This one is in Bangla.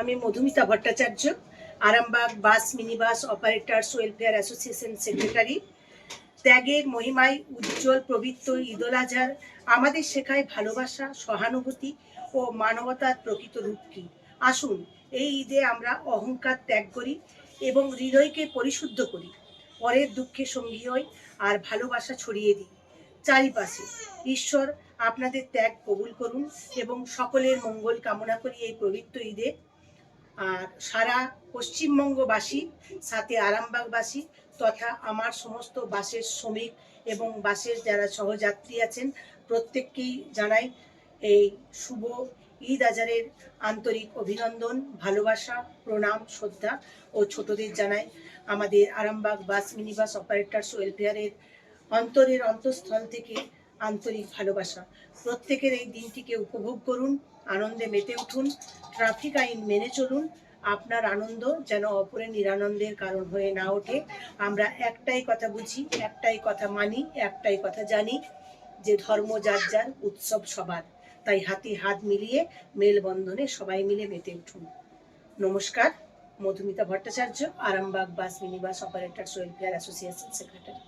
আমি Madhumita Bhattacharya, Arambagh bus, minibus operators welfare association secretary. ত্যাগের মহিমায় উজ্জ্বল, পবিত্র ঈদুল আজহার, আমাদের শেখায় ভালোবাসা, সহানুভূতি ও মানবতার প্রকৃত রূপ কি? আসুন, এই ঈদে আমরা অহংকার ত্যাগ করি এবং হৃদয়কে পরিশুদ্ধ করি। পরের দুঃখে সঙ্গী হই আর ভালোবাসা ছড়িয়ে দিই। চারিপাশে ঈশ্বর আপনাদের ত্যাগ কবুল করুন এবং সকলের মঙ্গল কামনা করি এই পবিত্র ঈদে। আর সারা পশ্চিমবঙ্গবাসী, সাথে আরামবাগবাসী তথা আমার সমস্ত বাসের শ্রমিক এবং বাসের যারা সহযাত্রী আছেন, প্রত্যেককেই জানাই এই শুভ ঈদ আজারের আন্তরিক অভিনন্দন, ভালোবাসা, প্রণাম, শ্রদ্ধা ও ছোটদের জানাই আমাদের আরামবাগ বাস মিনিবাস অপারেটর্স ওয়েলফেয়ারের অন্তরের অন্তঃস্থল থেকে আন্তরিক ভালোবাসা। প্রত্যেকের এই দিনটিকে উপভোগ করুন, আনন্দে মেতে উঠুন, ট্রাফিক আইন মেনে চলুন, আপনার আনন্দ যেন অপরের নিরানন্দের কারণ হয়ে না ওঠে। আমরা একটাই কথা বুঝি, একটাই কথা মানি, একটাই কথা জানি, যে ধর্ম যার যার, উৎসব সবার। তাই হাতে হাত মিলিয়ে মেলবন্ধনে সবাই মিলে মেতে উঠুন। নমস্কার, Madhumita Bhattacharya, Arambagh bus minibus operators welfare association secretary.